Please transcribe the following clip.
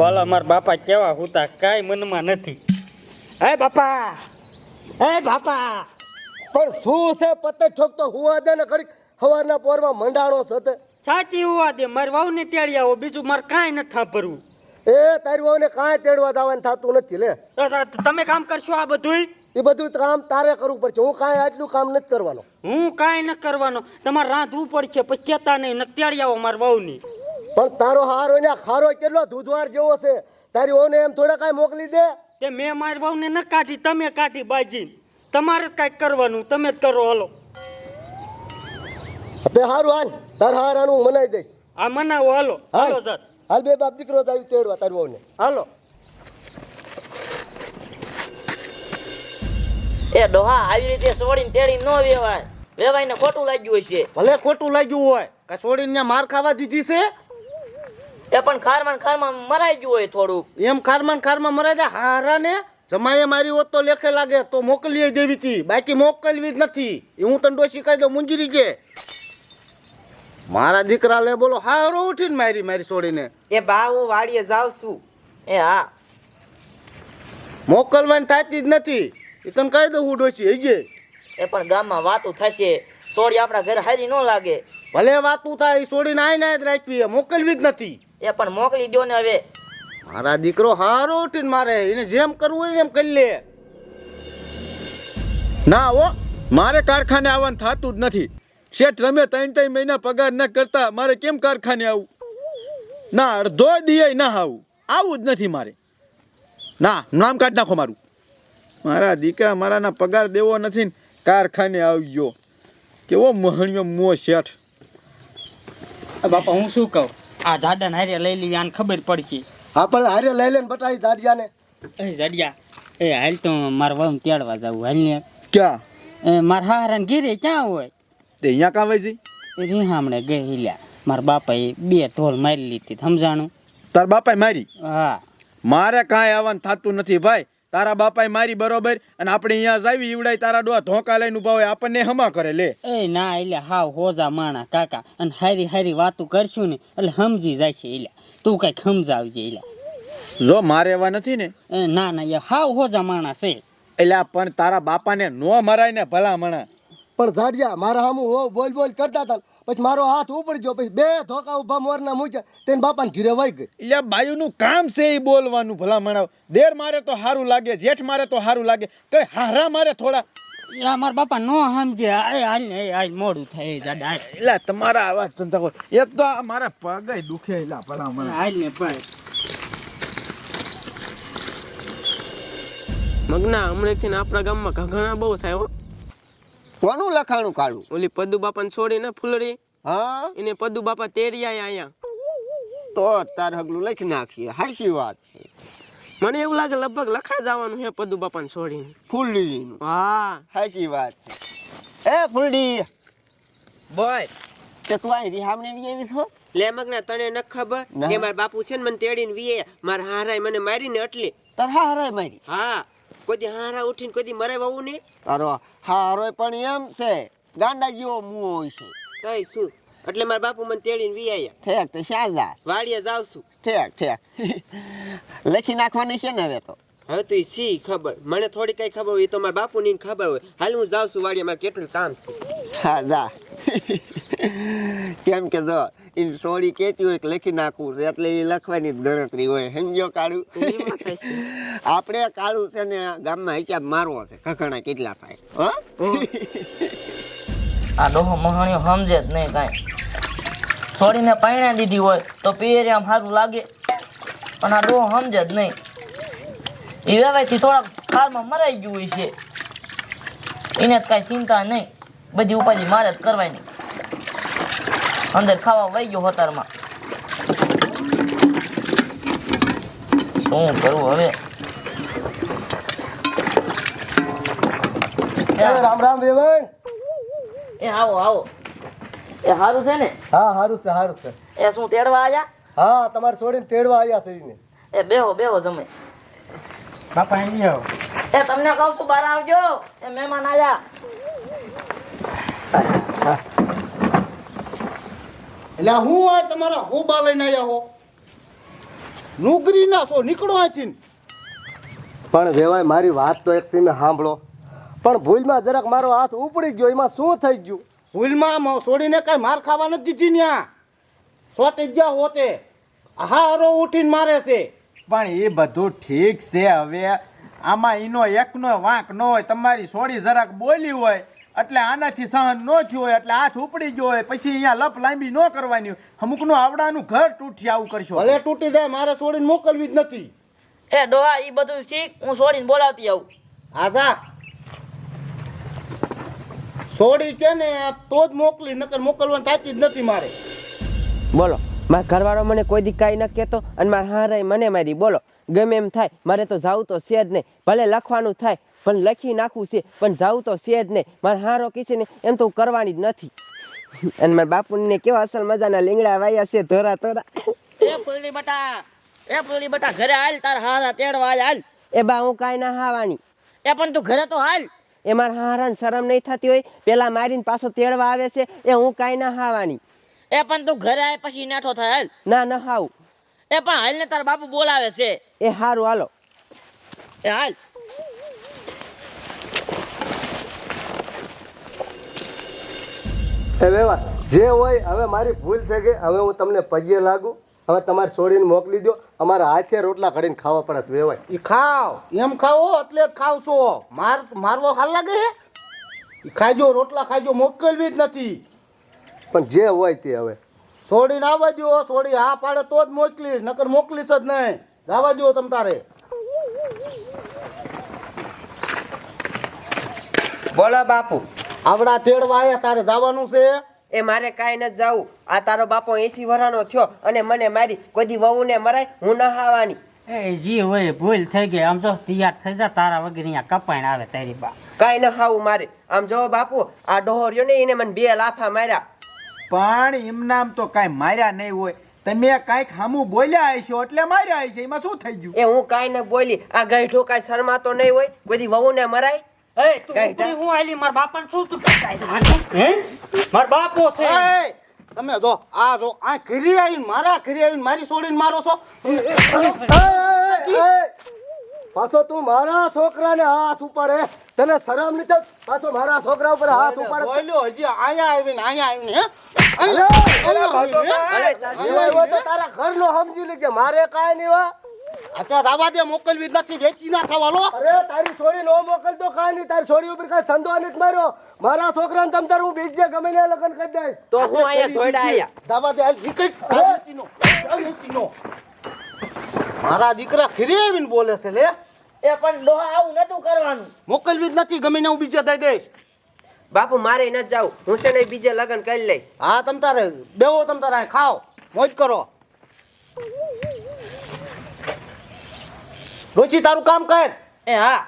બોલો મારા બાપા કેવા હુતા કાંઈ મનમાં નથી. હે બાપા હે બાપા પણ શું છે પત્તે ઠોકતો હુવા દે ને ઘડીક સવારના પોરમાં મંડાણો છે સાચી હુવા દે મારી વાવને તેડી આવો બીજું મારે કાંઈ નથી સાંભળવું એ તારી વાવને કાંઈ તેડવા જવાનું થતું નથી લે. તમે કામ કરશો આ બધુંય? એ બધું કામ તારે કરવું પડશે હું કાંઈ આટલું કામ નથી કરવાનું. હું કાંઈ ન કરવાનો તમારે રાંધવું પડશે પછી કહેતા નહીં ને તેડી આવો મારા વાવની પણ તારો હારો ને ખારો કેટલો દૂધવાર જેવો છે? તારી ઓને એમ થોડા કાંઈ મોકલી દે? તે મેં મારી વાવને ન કાઢી તમે કાઢી બાજી. તમારે જ કાંઈક કરવાનું તમે જ કરો હાલો. તે હારું હાલ. તાર હારાનું હું મનાઈ દઈશ. આ મનાવો હાલો. હાલો. સર. હાલ બે બાપ દીકરો આવી તેડવા તારી વહુને. હાલો. એ ડોહા આવી રીતે સોડીને તેડી ન વેવાય. વેવાઈને ખોટું લાગ્યું હશે. ભલે ખોટું લાગ્યું હોય કે છોડીને માર ખાવા દીધી છે? એ પણ ખારમાં ને ખારમાં મરાઈ ગયું હોય થોડુંક. એમ ખારમાં ને ખારમાં મરાય જાય હારા ને જમાએ મારી હોત તો લેખે લાગે તો મોકલી દેવી હતી બાકી મોકલવી જ નથી. એ હું તને ડોસી કહી દઉં મુંજરી કે. મારા દીકરા લે બોલો હારો ઉઠીને મારી મારી છોડીને એ બા હું વાડીએ જાઉં છું. એ હા. મોકલવાની થતી જ નથી. એ તને કહી દઉં હું ડોસી હજે એ પણ ગામમાં વાતું થશે. સોડી આપણા ઘરે હારી ન લાગે. ભલે વાતું થાય એ છોડીને આઈને જ રાખવી એ મોકલવી જ નથી. એ પણ મોકલી દો ને હવે. મારા દીકરો હારો ઉઠીને મારે એને જેમ કરવું હોય એમ કરી લે. ના ઓ મારે કારખાને આવવાનું થતું જ નથી. શેઠ તમે ત્રણ ત્રણ મહિના પગાર ન કરતા મારે કેમ કારખાને આવું? ના અડધો દિય ના આવું આવું જ નથી મારે. ના નામ કાઢ નાખો મારું. મારા દીકરા મારાના પગાર દેવો નથી ને કારખાને આવી ગયો. કેવો મહણિયો મો શેઠ. બાપા હું શું કહું? આ જાડાને હારે લઈ લેવી આને ખબર પડશે. આપણે હારે લઈ લઈને બતાવી જાડિયાને. એ જાડિયા એ હાલ તો મારા વહુ તેડવા જાવું હાલ ને. ક્યાં? એ મારા હારાને ગીરે ક્યાં હોય? તે અહીંયા કાં વહી જઈ રી હામણે ગઈ હિલ્યા. મારા બાપાએ બે ધોલ મારી લીધી સમજાણું? તાર બાપાએ મારી? હા. મારે કાંઈ આવવાનું થતું નથી ભાઈ. તારા બાપાએ મારી બરોબર અને આપણે અહીંયા જાવી ઈવડાય તારા ડોહા ધોકા લઈને ઊભા હોય આપણને હમા કરે લે. એ ના એટલે હાવ હોજા માણા કાકા. અને હારી હારી વાતું કરશું ને એટલે સમજી જાય છે એટલે તું કંઈક સમજાવજે એટલે જો મારે એવા નથી ને? એ ના ના એ હાવ હોજા માણા છે. એટલે પણ તારા બાપાને નો મરાય ને ભલા મણા. પણ ઝાડિયા મારા સામું હો બોલ બોલ કરતા હતા પછી મારો હાથ ઉપડી ગયો પછી બે ધોકા ઊભા મોરના મૂક્યા તેને બાપાને ઘીરે વહી ગઈ. એટલે બાયુનું કામ છે એ બોલવાનું ભલા મણા દેર મારે તો સારું લાગે જેઠ મારે તો સારું લાગે. તો હારા મારે થોડા. એ મારા બાપા નો સમજે. આય હાલ ને એ મોડું થાય જાડા એલા તમારા આવા ધંધા હોય. એક તો આ મારા પગ દુખે એલા ભલા મણા હાલ ને ભાઈ મગના હમણાંથી આપણા ગામમાં ઘણા બહુ થાય હો. કોનું લખાણું કાળું ઓલી પદુ બાપાને છોડીને ફૂલડી. હા? એને પદુ બાપા તેડી આયા. અહીંયા તો તાર હગલું લખી નાખીએ. હાચી વાત છે. મને એવું લાગે લગભગ લખાઈ જવાનું હે પદુ બાપાને છોડીને. ફૂલડીનું. હા. હાચી વાત છે. એ ફૂલડી. બોય કે તું આ રિહામને બી આવી છો? લે મગના તને ન ખબર કે મારા બાપુ છે ને મને તેડીને વીએ મારા હારાય મને મારીને એટલે તાર હા હરાય મારી. હા. કોઈ દી હારા ઉઠીને કોઈ દી મરે વહુ ને? તારો હારો પણ એમ છે ગાંડા જેવો મું હોય છે. કઈ શું? એટલે મારા બાપુ મને તેડીને વી આયા. ઠેક તો શારદાર વાડીએ જાવ છું. ઠેક ઠેક. લખી નાખવાની છે ને હવે તો. હવે તો સી ખબર. મને થોડી કઈ ખબર હોય એ તો મારા બાપુ ની ખબર હોય. હાલ હું જાઉં છું વાડીએ મારે કેટલું કામ છે. હા જા. કેમ કે જો એ સોરી કેતી હોય કે લખી નાખવું છે એટલે એ લખવાની જ ગણતરી હોય. સમજો કાળું. આપણે કાળું છે ને ગામમાં હિસાબ મારવો છે કખણા કેટલા થાય. હા? આ ડોહો મહાણીઓ સમજે જ નહીં કાંઈ. છોડીને પાણી દીધી હોય તો પિયરે આમ સારું લાગે. પણ આ ડોહો સમજે જ નહીં. એ વેવાયથી થોડાક ખારમાં મરાઈ ગયું હોય છે. એને જ કાંઈ ચિંતા નહીં. બધી ઉપાધિ મારે જ કરવાની. અંદર ખાવા વહી ગયો હોતારમાં. શું કરવું હવે? રામ રામ વેવણ. એ આવો આવો. એ સારું છે ને? હા સારું છે સારું છે. એ શું તેડવા આયા? હા તમારે છોડીને તેડવા આવ્યા છે ને એ બેહો બેહો જમે. બાપા અહીં આવો. એ તમને કહું છું બહાર આવજો. એ મહેમાન આયા. એટલે હું આ તમારા હોબા લઈને આવ્યા હો? નોકરી ના છો નીકળો અહીંથી પણ વેવાય મારી વાત તો એક તમે સાંભળો. પણ ભૂલમાં જરાક મારો હાથ ઉપડી ગયો એમાં શું થઈ ગયું? ભૂલમાં મ- છોડીને કઈ માર ખાવા નથી દીધી ન્યા. સોટી ગયા હોતે. હા હરો ઉઠીને મારે છે. પણ એ બધું ઠીક છે હવે. આમાં એનો એકનો વાંક ન હોય તમારી સોડી જરાક બોલી હોય. એટલે આનાથી સહન ન થયું હોય એટલે હાથ ઉપડી ગયો હોય પછી અહીંયા લપ લાંબી ન કરવાની હોય. અમુકનું આવડાનું ઘર તૂટી આવું કરશો. ભલે તૂટી જાય મારે છોડીને મોકલવી જ નથી. એ ડોહા ઈ બધું ઠીક હું છોડીને બોલાવતી આવું. આજા છોડી કે ને તો જ મોકલી નકર મોકલવાની થતી જ નથી મારે. બોલો મારા ઘરવાળો મને કોઈ દી કાંઈ ન કહેતો અને મારા હારાય મને મારી બોલો. ગમે એમ થાય મારે તો જાવું તો છે જ નહીં. ભલે લખવાનું થાય પણ લખી નાખવું છે પણ જાવું તો છે જ નહીં. મારે હારો કીશે ને એમ તો કરવાની જ નથી. અને મારા બાપુને કેવા અસલ મજાના લીંગડા વાયા છે ધોરા ધોરા. એ ફૂલડી બટા એ ફૂલડી બટા ઘરે હાલ તાર હારા તેડવા હાલ હાલ. એ બા હું કાંઈ ના હાવાની. એ પણ તું ઘરે તો હાલ. એ મારા હારાને શરમ નહીં થતી હોય. પેલા મારીને પાછો તેડવા આવે છે એ હું કાંઈ ના હાવાની. એ પણ તું ઘરે આય પછી નાઠો થાય હાલ. ના ના હાવ. એ પણ હાલ ને તાર બાપુ બોલાવે છે. એ હારું હાલો. એ હાલ. એ વેવા જે હોય હવે મારી ભૂલ થઈ ગઈ હવે હું તમને પગે લાગુ. હવે તમારે છોડીને મોકલી દો અમારા હાથે રોટલા ઘડીને ખાવા પડે છે વેવાય. એ ખાવ. એમ ખાવો એટલે જ ખાવ છો માર મારવો હાલ લાગે છે ખાજો રોટલા ખાજો મોકલવી જ નથી. પણ જે હોય તે હવે. છોડીને આવવા દો છોડી હા પાડે તો જ મોકલીશ નકર મોકલીશ જ નહીં. જવા દો તમ તારે. બોલો બાપુ. આવડા તેડવા આયા તારે જવાનું છે? એ મારે કાંઈ ન જાવું. આ તારો બાપો એસી વરાનો થયો અને મને મારી કોઈ દી વહુને મરાય હું ન હાવાની. એ જી હોય ભૂલ થઈ ગઈ. આમ જો તૈયાર થઈ જા તારા વગર અહીંયા કપાઈને આવે તારી બા. કાંઈ ન હાવું મારે. આમ જો બાપુ આ ડોહર્યો ને એને મને બે લાફા માર્યા. પણ એમ નામ તો કાંઈ માર્યા નહીં હોય. તમે કાંઈક હામું બોલ્યા હશો એટલે માર્યા હશે. એમાં શું થઈ ગયું? એ હું કાંઈ ન બોલી. આ ગઈઠો કાંઈ શરમાતો નહીં હોય. કોઈ વહુને મરાય. એ તું કાંઈ હું આલી મારા બાપાને શું તું હે? મારા બાપો છે. તમે જો આ જો આ ઘરી આવીને મારા ઘરે આવીને મારી છોડીને મારો છો. પાછો તું મારા છોકરાને હાથ ઉપાડે. તને શરમ નહીં પાછો મારા છોકરા ઉપર હાથ ઉપાડે. બોલ્યો? હજી અહીંયા આવીને અહીંયા આવીને હે? અરે, તાર ઘરનો સમજી લેજે. મારે કાંઈ નહીં વા અત્યારે જવા દે મોકલવી નથી વેચી ના થવાલો અરે તારી છોડી નો મોકલતો કાંઈ નહીં. તારી છોડી ઉપર કાંઈ સંદો નથી માર્યો. મારા છોકરાને તમ તાર હું બીજે ગમે ને લગન કરી દઈશ. તો હું અહીંયા થોડા આયા જવા દે નીકળ. નીચીનો, મારા દીકરા ખીરી આવીને બોલે છે લે. એ પણ ડોહા આવું નતું કરવાનું. મોકલવી જ નથી ગમે ને હું બીજે દઈ દઈશ. બાપુ મારે ન જાઉં. હું છે ને બીજે લગન કરી લઈશ. હા તમ તારે બેવો તમ તારે ખાઓ. મોજ કરો. રોચી તારું કામ કર. એ હા.